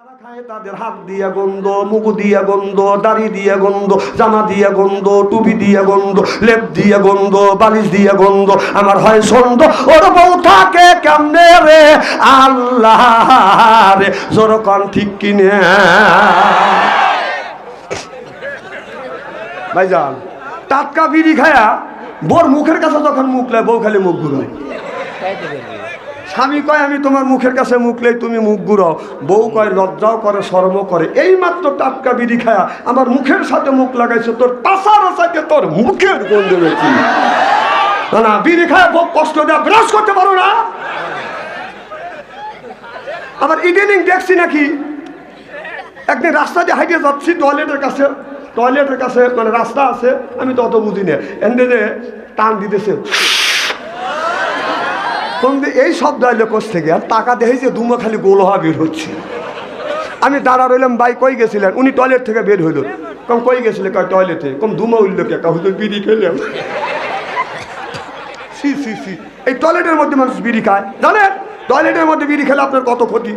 যারা খায় তাদের হাত দিয়ে গন্ধ, মুখ দিয়ে গন্ধ, দাড়ি দিয়ে গন্ধ, জামা দিয়ে গন্ধ, টুপি দিয়ে গন্ধ, লেপ দিয়ে গন্ধ, বালিশ দিয়ে গন্ধ। আমার হয় সন্দ ওর বউ থাকে কেমনে রে? আল্লাহ রে, জোর কন ঠিক কিনে। টাটকা বিড়ি খায়া বোর মুখের কাছে যখন মুখ লেয়, বউ খালি মুখ ঘুরায়। স্বামী কয়, আমি তোমার মুখের কাছে মুখলেই তুমি মুখ ঘুরাও। বউ কয়, লজ্জাও করে, শরমও করে। এই মাত্র টাটকা বিড়ি খায়া আমার মুখের সাথে মুখ লাগাইছে, তোর পাশার সাথে তোর মুখের গন্ধ বেশি না না, বিড়ি খায়া বউ কষ্ট দেওয়া ব্রাশ করতে পারো না। আবার ইদানিং দেখছি নাকি? একদিন রাস্তা দিয়ে হাইটে যাচ্ছি টয়লেটের কাছে। টয়লেটের কাছে মানে রাস্তা আছে, আমি তো অত বুঝি না। এনে টান দিতেছে। কোন এই শব্দ আইলে কোষ থেকে আর টাকা দেখি যে দুমো খালি গোলহা বের হচ্ছে। আমি দাঁড়া রইলাম, ভাই কই গেছিলেন? উনি টয়লেট থেকে বের হইল। কম কই গেছিলেন কয় টয়লেটে কম দুমো উঠল কে? হুজুর বিড়ি খেলাম। সি সি সি। এই টয়লেটের মধ্যে মানুষ বিড়ি খায়। জানেন? টয়লেটের মধ্যে বিড়ি খেলে আপনার কত ক্ষতি?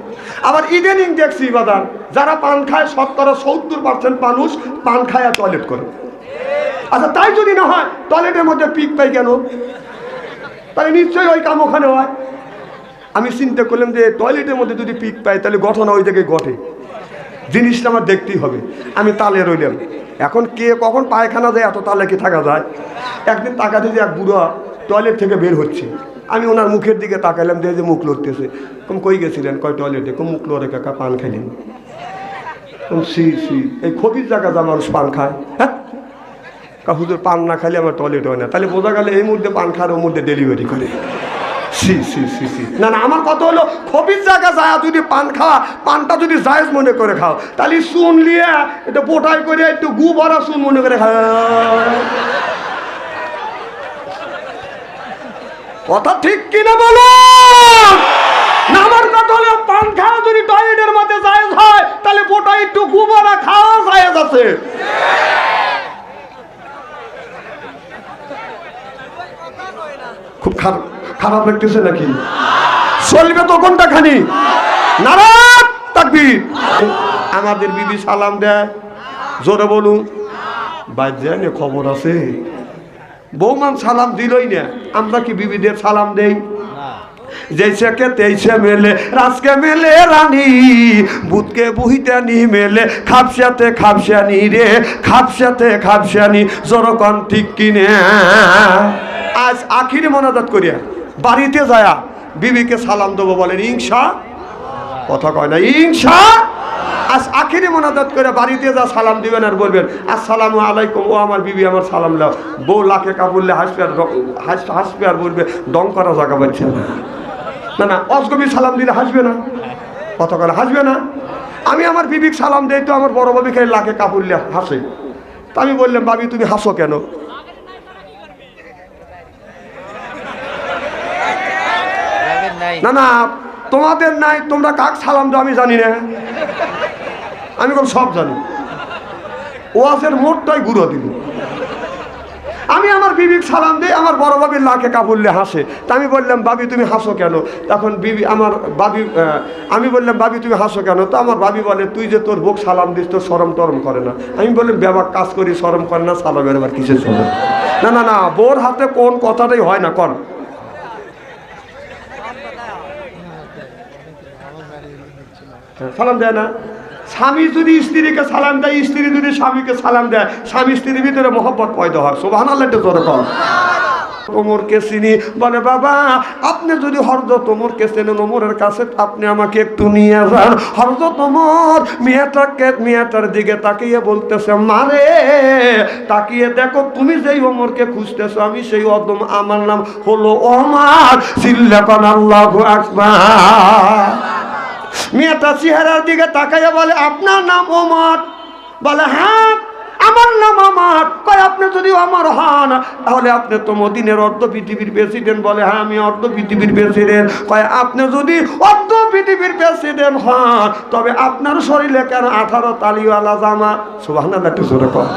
আবার ইদানিং দেখছি বাদান যারা পান খায় শতকরা সত্তর পার্সেন্ট মানুষ পান খায় আর টয়লেট করে। আচ্ছা তাই যদি না হয় টয়লেটের মধ্যে পিক পাই কেন? তাহলে নিশ্চয়ই ওই কাম ওখানে হয়। আমি চিন্তা করলাম যে টয়লেটের মধ্যে যদি পিক পাই, তাহলে ঘটনা ওই জায়গায় ঘটে। জিনিসটা আমার দেখতেই হবে। আমি তালে রইলাম। এখন কে কখন পায়খানা যায় এত তালে কি থাকা যায়? একদিন তাকা দিয়ে এক বুড়ো টয়লেট থেকে বের হচ্ছে। আমি ওনার মুখের দিকে তাকাইলাম দিয়ে যে মুখ লড়তেছে। কম কই গেছিলেন? কয় টয়লেটে কম মুখ লড়ে কাকা, পান খাইলেন। সি সি, এই খবির জায়গা যা মানুষ পান খায় হ্যাঁ? কাহুদের পান না খাইলে আমার টয়লেট হয় না। তাহলে বোঝা গেলে এই মুহূর্তে পান খাওয়ার ওর মধ্যে ডেলিভারি করে। সি সি সি সি। না না, আমার কথা হলো, খবির জায়গা যায়, যদি পান খাওয়া, পানটা যদি জায়েজ মনে করে খাও, তাহলে চুন লিয়ে এটা পোটাই করে একটু গু ভরা চুন মনে করে খাও। কথা ঠিক কিনা বলো? না, আমার কথা হলো, পান খাওয়া যদি টয়লেটের মধ্যে জায়েজ হয়, তাহলে পোটাই একটু গু ভরা খাওয়া জায়েজ আছে। খারাপ লাগতেছে নাকি? চলবে তো কোনটা খানি তাকবীর। আমাদের বিবি সালাম দেয়। জোরে বলুন। বাজ্যানে খবর আছে। বৌমান সালাম দিলই না। আমরা কি বিবিদের সালাম দেই? তেইসে মেলে মেলে মেলে খাপসানি রে, খাপসাতে খাপসানি জরকন ঠিক কিনে। আজ আখিরে মনাজাত করিয়া বাড়িতে যায়া বিবিকে সালাম দেবো বলেন ইংসা কথা কয় না ইংসা আজ আখিরে মোনাজাত করে বাড়িতে যা সালাম দিবেন আর বলবেন, আসসালামু আলাইকুম, ও আমার বিবি, আমার সালাম লাও বউ লাখে কাবুললে হাসবে আর হাসবে আর বলবে, দম করা জায়গা পাচ্ছে না। না অজগবি সালাম দিলে হাসবে না। কত করে হাসবে না। আমি আমার বিবিক সালাম দেই তো আমার বড় বাবি খাই লাখে কাপুরলে হাসে। তা আমি বললাম বাবি তুমি হাসো কেন? না না, তোমাদের নাই, তোমরা কাক সালাম দাও, আমি জানি না। আমি কোন সব জানি। ওয়াজের মোটটাই গুঁড়ো দিল। আমি আমার বিবিক সালাম দিই, আমার বড় বাবির লাখে কাপড়লে হাসে। তা আমি বললাম বাবি তুমি হাসো কেন? তখন বিবি, আমার বাবি আমি বললাম বাবি তুমি হাসো কেন? তো আমার বাবি বলে, তুই যে তোর বুক সালাম দিস, তোর সরম টরম করে না। আমি বললাম ব্যাপার কাজ করি সরম করে না, সালামের আবার কিসের সরম না না না বোর হাতে কোন কথাটাই হয় না, কন হ্যাঁ, সালাম দেয় না। স্বামী যদি স্ত্রীকে সালাম দেয়, স্ত্রী যদি স্বামীকে সালাম দেয়, স্বামী স্ত্রীর ভিতরে মহব্বত পয়দা হয়। সোভান ওমরকে চিনি, বলে, বাবা, আপনি যদি হরজত ওমরকে চেনেন ওমরের কাছে আপনি আমাকে একটু নিয়ে যান। হরজত ওমর মেয়েটাকে, মেয়েটার দিকে তাকিয়ে বলতেছে মারে তাকিয়ে দেখো, তুমি যেই ওমরকে খুঁজতেছো, আমি সেই অদম, আমার নাম হলো ওমর। সিল্লাকান আল্লাহু আকবার। মেয়েটা চেহারার দিকে তাকাইয়া বলে আপনার নাম ওমর? বলে হ্যাঁ আমার নাম আমার। কয় আপনি যদি আমার হন তাহলে আপনি তো মদিনের অর্ধ পৃথিবীর প্রেসিডেন্ট বলে হ্যাঁ আমি অর্ধ পৃথিবীর প্রেসিডেন্ট কয় আপনি যদি অর্ধ পৃথিবীর প্রেসিডেন্ট হন তবে আপনার শরীরে কেন আঠারো তালিওয়ালা জামা? সুবাহ একটু জোরে কর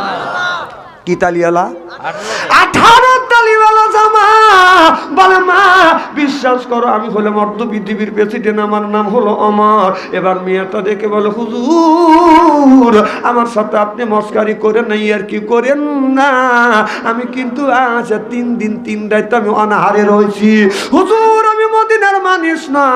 কি তালিওয়ালা? আঠারো তালিওয়ালা জামা। বলে বিশ্বাস করো, আমি হলাম অর্ধ পৃথিবীর প্রেসিডেন্ট আমার নাম হলো অমর। এবার মেয়েটা দেখে বলো, হুজুর, আমার সাথে আপনি মস্কারি করেন না আর কি করেন না? আমি কিন্তু আজ তিন দিন, তিন রাত আমি অনাহারে রয়েছি। হুজুর মদিনার মানুষ না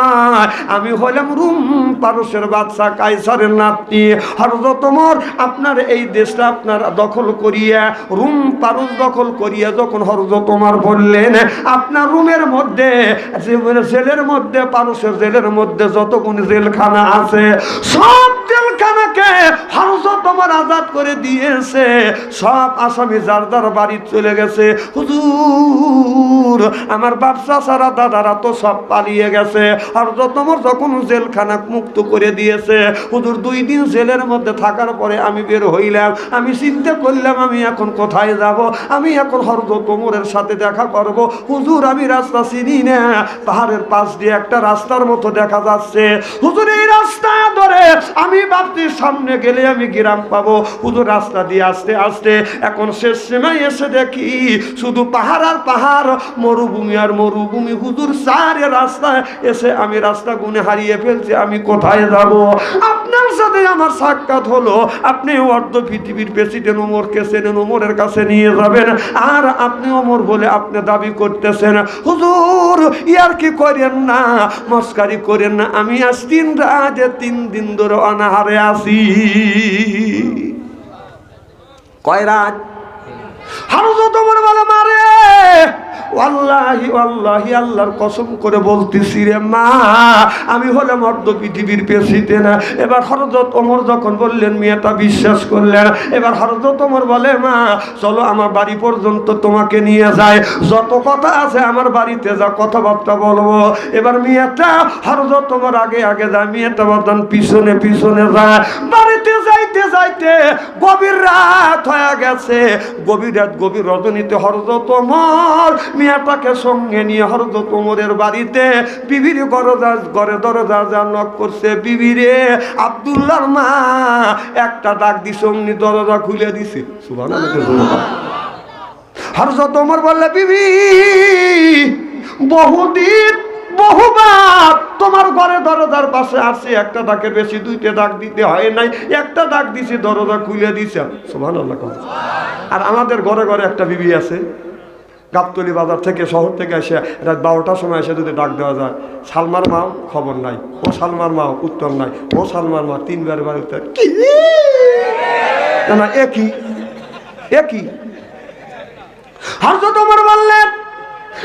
আমি হলাম রুম পারসের বাদশা কাইসারের নাতি। হরজতমর আপনার এই দেশটা আপনার দখল করিয়া, রুম পারস দখল করিয়া যখন হরজতমার বললেন, আপনার রুমের মধ্যে জেলের মধ্যে পারসের জেলের মধ্যে যতগুণ জেলখানা আছে, সব হরজতমার আজাদ করে দিয়েছে। সব আসামি যার যার বাড়ি চলে গেছে। হুজুর, আমার ব্যবসা সারা দাদারা তো সব পালিয়ে গেছে। আর যতমর যখন জেলখানা মুক্ত করে দিয়েছে। হুজুর, দুই দিন জেলের মধ্যে থাকার পরে আমি বের হইলাম। আমি চিন্তা করলাম, আমি এখন কোথায় যাব? আমি এখন হরদতমরের সাথে দেখা করব। হুজুর, আমি রাস্তা চিনি না। পাহাড়ের পাশ দিয়ে একটা রাস্তার মতো দেখা যাচ্ছে। হুজুর, এই রাস্তা ধরে ভাবছি সামনে গেলে আমি গ্রাম পাবো। হুজুর রাস্তা দিয়ে আসতে আসতে এখন শেষ সীমায় এসে দেখি শুধু পাহাড় আর পাহাড়, মরুভূমি আর মরুভূমি। হুজুর সারে রাস্তায় এসে আমি রাস্তা গুনে হারিয়ে ফেলছি, আমি কোথায় যাব? আপনার সাথে আমার সাক্ষাৎ হলো, আপনি অর্ধ পৃথিবীর প্রেসিডেন্ট ওমরকে চেনেন ওমরের কাছে নিয়ে যাবেন। আর আপনি ওমর বলে আপনি দাবি করতেছেন, হুজুর, ইয়ার কি করেন না? মস্কারি করেন না। আমি আজ তিন রাতে, তিন দিন ধরে অনাহারে আসি কয় রাত? হারুজো তোমার বলে মারে আল্লাহি আল্লাহি আল্লাহর কসম করে বলতেছি রে মা, আমি হলাম অর্ধ পৃথিবীর পেশিতে না। এবার হরজত ওমর যখন বললেন, মেয়েটা বিশ্বাস করলেন। এবার হরজত ওমর বলে, মা, চলো আমার বাড়ি পর্যন্ত তোমাকে নিয়ে যায় যত কথা আছে আমার বাড়িতে যা কথাবার্তা বলব। এবার মেয়েটা হরজত তোমার আগে আগে যায়, মেয়েটা বর্তমান পিছনে পিছনে যায় বাড়িতে যাইতে যাইতে গভীর রাত হয়ে গেছে। গভীর রাত, গভীর রজনীতে হরজত ওমর মেয়েটাকে সঙ্গে নিয়ে হরজত ওমরের বাড়িতে। বিবির গরজা ঘরে দরজা যা নক করছে বিবিরে। আব্দুল্লাহর মা একটা ডাক দিছে, অমনি দরজা খুলে দিছে। সুবহান হরজত বললে, বিবি, বহুদিন, বহুবার তোমার ঘরে দরজার পাশে আসছে একটা ডাকের বেশি দুইটা ডাক দিতে হয় নাই, একটা ডাক দিছি, দরজা খুলে দিছে। সুবহান আর আমাদের ঘরে ঘরে একটা বিবি আছে। গাবতলি বাজার থেকে শহর থেকে এসে রাত বারোটার সময় এসে যদি ডাক দেওয়া যায় সালমার মাও খবর নাই ও সালমার মাও উত্তর নাই ও সালমার মা তিনবার বার উত্তর কি? না, একই একই হরজত ওমর বললেন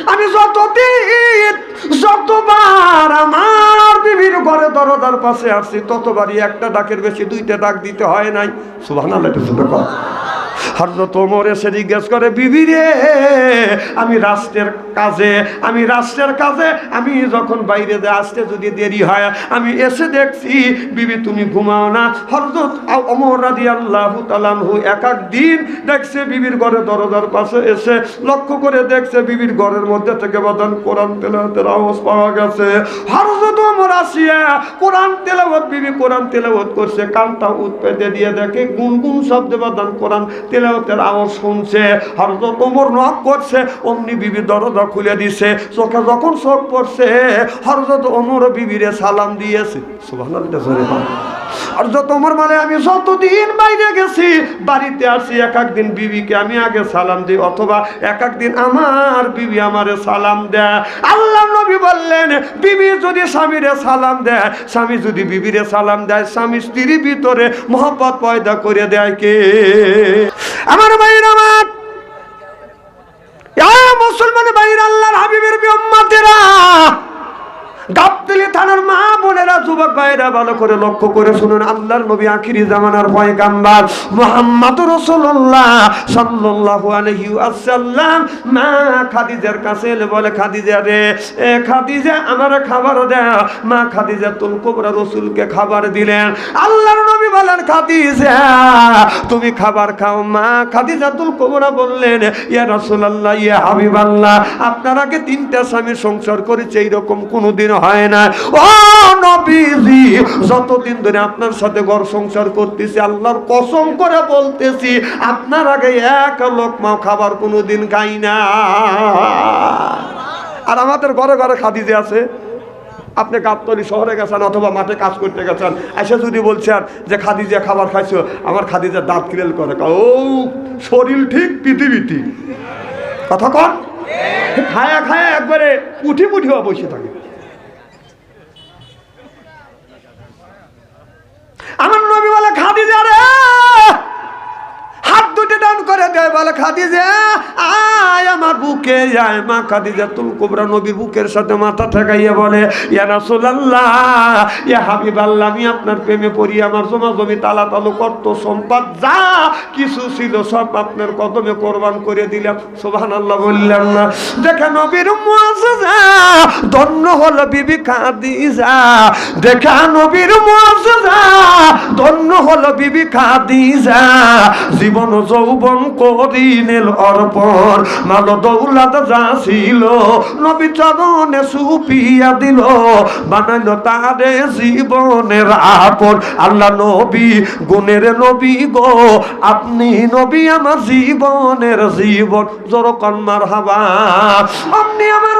আমি যতদিন যতবার আমার বিবির ঘরে দরদার পাশে আসছি ততবারই একটা ডাকের বেশি দুইটা ডাক দিতে হয় নাই। সুবাহ ওমর আমি রাষ্ট্রের কাজে, আমি রাষ্ট্রের কাজে, আমি যখন বাইরে আসতে যদি দেরি হয়, আমি এসে দেখছি, বিবি তুমি ঘুমাও না। হরজত আল্লাহ এক দেখছে, বিবির ঘরে পাশে এসে লক্ষ্য করে দেখছে, বিবির ঘরের মধ্যে থেকে বাদান কোরআন তেলাওয়াতের আওয়াজ পাওয়া গেছে। হরজত অমর আসিয়া কোরআন তেলাওয়াত, বিবি কোরআন তেলাওয়াত করছে, কানটা উৎপেতে দিয়ে দেখে গুনগুন শব্দে বাদান কোরআন তেলাওয়াতের আওয়াজ শুনছে হরজত ওমর নক করছে, অমনি বিবি দরজা খুলে দিছে, চোখে যখন চোখ পড়ছে হরজত ওমর বিবিরে সালাম দিয়েছে বল। আর যত ওমর মানে আমি যতদিন বাইরে গেছি, বাড়িতে আসি, এক এক দিন বিবিকে আমি আগে সালাম দিই, অথবা এক এক দিন আমার বিবি আমারে সালাম দেয়। আল্লাহ নবী বললেন, বিবি যদি স্বামীরে সালাম দেয়, স্বামী যদি বিবিরে সালাম দেয়, স্বামী স্ত্রীর ভিতরে মোহব্বত পয়দা করে দেয় কে? আমার ভাইয়ের আমার। মুসলমান বাইর আল্লাহর হাবিবের বিম্মাতেরা গাবতলি থানার মা বোনেরা, যুবক ভাইরা ভালো করে লক্ষ্য করে শুনুন। আল্লাহর নবী আখিরি জামানার পয়গাম্বার মুহাম্মদ রাসূলুল্লাহ সাল্লাল্লাহু আলাইহি ওয়াসাল্লাম। মা খাদিজার কাছে এলে বলে, খাদিজা রে, এ খাদিজা, আমার খাবার দাও। মা খাদিজা তুল কুবরা রাসূলকে খাবার দিলেন। আল্লাহর নবী বলেন, খাদিজা, তুমি খাবার খাও। মা খাদিজা তুল কুবরা বললেন, ইয়া রাসূলুল্লাহ, ইয়া হাবিবাল্লাহ, আপনার আগে তিনটা স্বামী সংসার করেছে, এইরকম কোনোদিন হয় না। ও নবীজি, যতদিন ধরে আপনার সাথে ঘর সংসার করতেছি, আল্লাহর কসম করে বলতেছি, আপনার আগে এক লোক মা খাবার কোনোদিন খাই না। আর আমাদের ঘরে ঘরে খাদিজে আছে। আপনি গাবতলি শহরে গেছেন অথবা মাঠে কাজ করতে গেছেন, এসে যদি বলছেন যে খাদিজা খাবার খাইছো, আমার খাদিজা দাঁত ক্রিয়াল করে। ও, শরীর ঠিক পৃথিবী ঠিক কথা কর খায়া খায়া একবারে উঠি পুঠি বসে থাকে। আমার নবী বলে খাদিজা রে। হাত দুটি ডান করে দেয় বলে খাদিজা। আমার বুকে আয় মা খাদিজা তুল কোবরা নবীর বুকের সাথে মাথা ঠেকাইয়া বলে, ইয়া রাসূলুল্লাহ, ইয়া হাবিবাল্লাহ, আমি আপনার প্রেমে পড়ি, আমার জমা জমি তালা তালু কত সম্পদ, যা কিছু ছিল সব আপনার কদমে কোরবান করে দিলাম। সুবহানাল্লাহ বললেন না। দেখে নবীর মুআজ্জাজা ধন্য হলো বিবি খাদিজা। দেখা নবীর মুআজ্জাজা ধন্য হলো বিবি খাদিজা। জীবন যৌবন করিনেল অর্পণ, মাল চরণে সুপিয়া দিল, বানাইল তারে জীবনের আপন। আল্লাহ নবী, গুণের নবী গো, আপনি নবী আমার জীবনের জীবন। জোর কন্মার হাবা আপনি আমার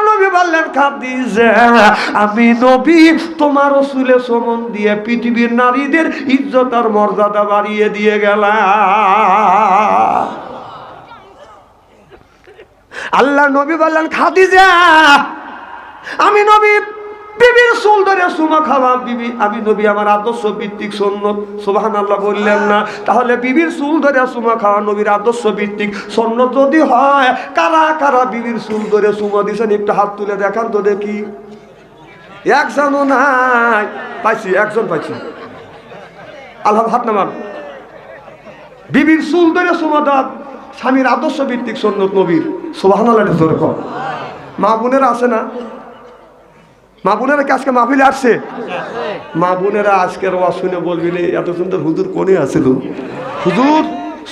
বললেন আমি নবী, তোমার চুলে সমন দিয়ে পৃথিবীর নারীদের ইজ্জত আর মর্যাদা বাড়িয়ে দিয়ে গেলাম। আল্লাহ নবী বললেন খাদিজা আমি নবী বিবির ধরে খাওয়া, বিবি নবী, আমার আদর্শ ভিত্তিক আল্লাহ বললেন না। তাহলে বিবির ধরে আদর্শ যদি হয়, কারা কারা বিবির হাত তুলে দেখান তো দেখি। একজনও নাই। পাইছি, একজন পাইছি। আল্লাহ হাত নামান। বিবির চুল ধরে দাঁত স্বামীর আদর্শ ভিত্তিক সন্ন্যত নবীর। সোবাহান মা বোনেরা আছে না? মা বোনেরা কি আজকে মাহফিলে আসছে? মা বোনেরা আজকের ওয়া শুনে বলবি এত সুন্দর হুজুর কোনে আছিল হুজুর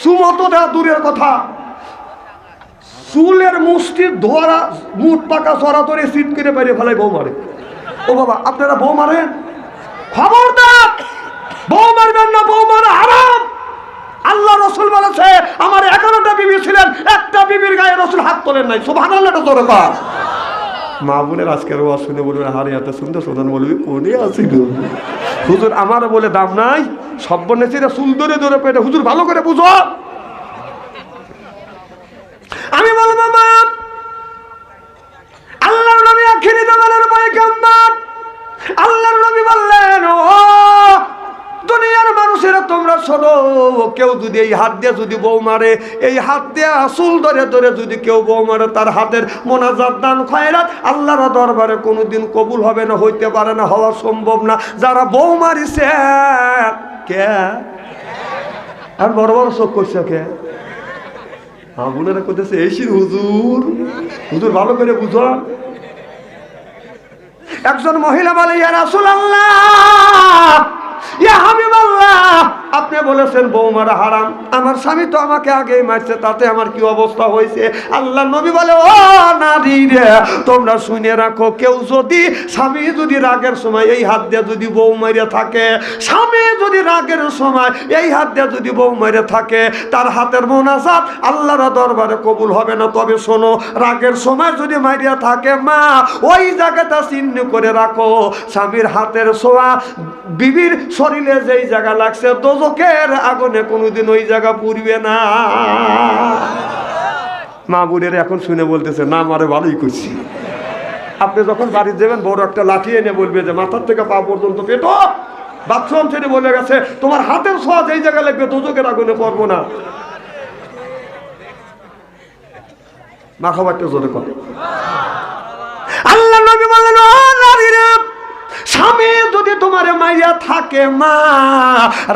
সুমত দেওয়া দূরের কথা। চুলের মুষ্টির ধোয়ারা মুঠ পাকা চড়া ধরে শীত করে বাইরে ফেলাই বউ মারে। ও বাবা, আপনারা বউ মারেন খবরদার! বউ মারবেন না, বউ মারা হারাম! আল্লাহ রসুল বলেছে, আমার এগারোটা বিবি ছিলেন, একটা বিবির গায়ে রসুল হাত তোলেন নাই। সুভান আল্লাহটা তোর মা বোনের আজকের ওয়াজ শুনে বলবে হারে এত সুন্দর সোধান বলবি কোনে আসিল হুজুর আমার বলে দাম নাই সব নেচিরা চুল ধরে ধরে পেটে, হুজুর, ভালো করে বুঝো। আমি বলব, মা, আল্লাহর নবী আখিরি জামানের পয়গম্বর আল্লাহর নবী বললেন, ও শোনো, কেউ যদি এই হাত দিয়ে যদি বউ মারে, এই হাত দিয়ে আসুল ধরে ধরে যদি কেউ বউ মারে, তার হাতের মোনাজাত দান, খয়রাত আল্লাহর দরবারে কোনোদিন কবুল হবে না, হইতে পারে না, হওয়া সম্ভব না। যারা বউ মারিছে, কে? আর বড় বড় চোখ করছে কে? আগুনেরা করতেছে এসি হুজুর হুজুর ভালো করে বুঝো। একজন মহিলা বলে, ইয়া রাসূলুল্লাহ, ইয়া হাবিবাল্লাহ আপনি বলেছেন বৌমারা হারাম। আমার স্বামী তো আমাকে আগেই মারছে, তাতে আমার কি অবস্থা হয়েছে? আল্লাহ নবী বলে, ও নারী রে, তোমরা শুনে রাখো, কেউ যদি স্বামী যদি রাগের সময় এই হাত দিয়ে যদি বউ মারিয়া থাকে, স্বামী যদি রাগের সময় এই হাত দিয়ে যদি বউ মারিয়া থাকে, তার হাতের মোনাজাত আল্লাহর দরবারে কবুল হবে না। তবে শোনো, রাগের সময় যদি মারিয়া থাকে, মা, ওই জায়গাটা চিহ্ন করে রাখো। স্বামীর হাতের ছোঁয়া বিবির শরীরে যেই জায়গা লাগছে দোজকের আগুনে কোনোদিন ওই জায়গা পুড়বে না। মা বোনের এখন শুনে বলতেছে, না, মারে, ভালোই করছি। আপনি যখন বাড়ি যাবেন, বড় একটা লাঠি এনে বলবে যে, মাথার থেকে পা পর্যন্ত পেটো। বাথরুম ছেড়ে বলে গেছে, তোমার হাতের ছোঁয়া এই জায়গা লাগবে দোজকের আগুনে পড়ব না। মা খাবারটা জোরে করে। আল্লাহ নবী বললেন, ও স্বামী যদি তোমার মাইয়া থাকে, মা,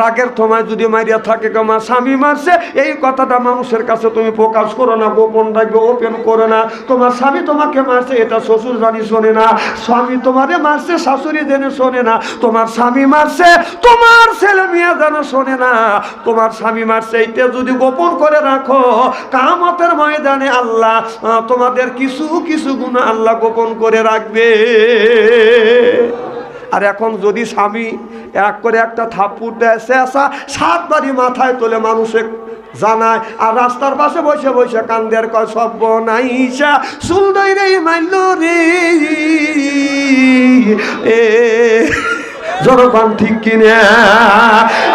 রাগের তোমায় যদি মাইয়া থাকে গো মা, স্বামী মারছে, এই কথাটা মানুষের কাছে তুমি প্রকাশ করো না গোপন রাখবে ওপেন করো না। তোমার স্বামী তোমাকে মারছে, এটা শ্বশুর জানি শোনে না। স্বামী তোমারে মারছে, শাশুড়ি জেনে শোনে না। তোমার স্বামী মারছে, তোমার ছেলে মেয়ে যেন শোনে না। তোমার স্বামী মারছে, এইটা যদি গোপন করে রাখো, কামতের ময়দানে আল্লাহ তোমাদের কিছু কিছু গুণ আল্লাহ গোপন করে রাখবে। আর এখন যদি স্বামী এক করে একটা থাপ্পুর দেয় শেষা সাত বাড়ি মাথায় তোলে মানুষে জানায়, আর রাস্তার পাশে বসে বসে কান্দের কয়, সব নাইসা সুন্দর রে মাইল রে। এ, জনগণ ঠিক কিনে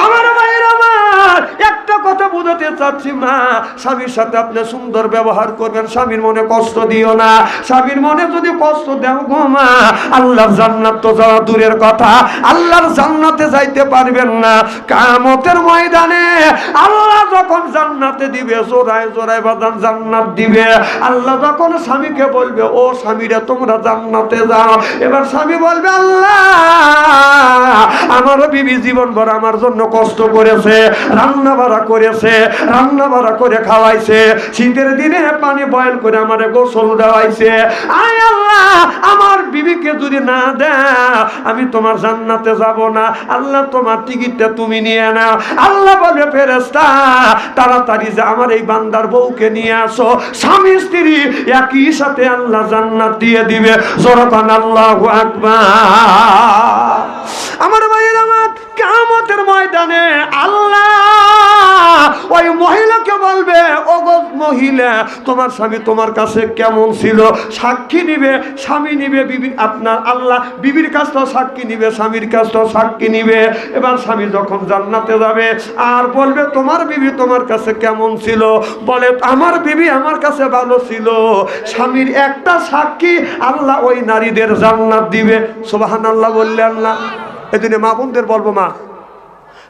আমার ভাইয়ের আমার একটা কথা বোঝাতে চাচ্ছি মা। স্বামীর সাথে আপনি সুন্দর ব্যবহার করবেন, স্বামীর মনে কষ্ট দিও না। স্বামীর মনে যদি কষ্ট দেও গো মা, আল্লাহর জান্নাত তো যাওয়া দূরের কথা। আল্লাহর জান্নাতে যাইতে পারবেন না। কামতের ময়দানে আল্লাহ যখন জান্নাতে দিবে, জোড়ায় জোড়ায় বাদান জান্নাত দিবে। আল্লাহ যখন স্বামীকে বলবে, ও স্বামীরা, তোমরা জান্নাতে যাও। এবার স্বামী বলবে, আল্লাহ, আমার বিবি জীবন ভর আমার জন্য কষ্ট করেছে রান্না বাড়া করেছে রান্না বাড়া করে খাওয়াইছে। শীতের দিনে পানি বয়ল করে আমারে গোসল দেওয়াইছে। আয় আল্লাহ, আমার বিবিকে যদি না দেয় আমি তোমার জান্নাতে যাব না। আল্লাহ, তোমার টিকিটটা তুমি নিয়ে নাও। আল্লাহ বলবে ফেরেস্তা তাড়াতাড়ি যে আমার এই বান্দার বউকে নিয়ে আসো। স্বামী, স্ত্রী একই সাথে আল্লাহ জান্নাত দিয়ে দিবে। জোরকান আল্লাহ আকবার। আমার ভাইয়ের আমার কেমতের ময়দানে আল্লাহ ওই মহিলাকে বলবে ও গো মহিলা, তোমার স্বামী তোমার কাছে কেমন ছিল? সাক্ষী নিবে, স্বামী নিবে বিবি আপনার আল্লাহ বিবির কাছটাও সাক্ষী নিবে, স্বামীর কাছটাও সাক্ষী নিবে। এবার স্বামী যখন জান্নাতে যাবে, আর বলবে, তোমার বিবি তোমার কাছে কেমন ছিল? বলে, আমার বিবি আমার কাছে ভালো ছিল। স্বামীর একটা সাক্ষী আল্লাহ ওই নারীদের জান্নাত দিবে। সোবাহান আল্লাহ। বললেন না এদিনে মা বোনদের বলব, মা,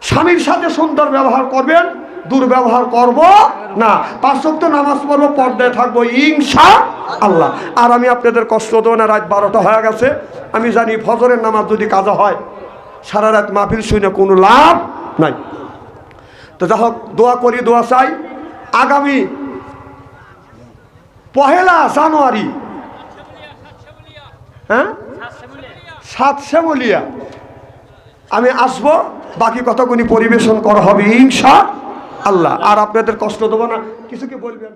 স্বামীর সাথে সুন্দর ব্যবহার করবেন দুর্ব্যবহার করব না। পাঁচ সপ্ত নামাজ পড়ব, পর্দায় থাকব ইনশা আল্লাহ আর আমি আপনাদের কষ্ট দেবো না, রাত বারোটা হয়ে গেছে। আমি জানি ফজরের নামাজ যদি কাজা হয়, সারা রাত মাহফিল শুনে কোনো লাভ নাই। তো যা হোক, দোয়া করি, দোয়া চাই। আগামী পহেলা জানুয়ারি হ্যাঁ? সাত শ্যামলিয়া। আমি আসব, বাকি কথাগুলি পরিবেশন করা হবে ইনশা আল্লাহ আর আপনাদের কষ্ট দেবো না। কিছু কি বলবেন?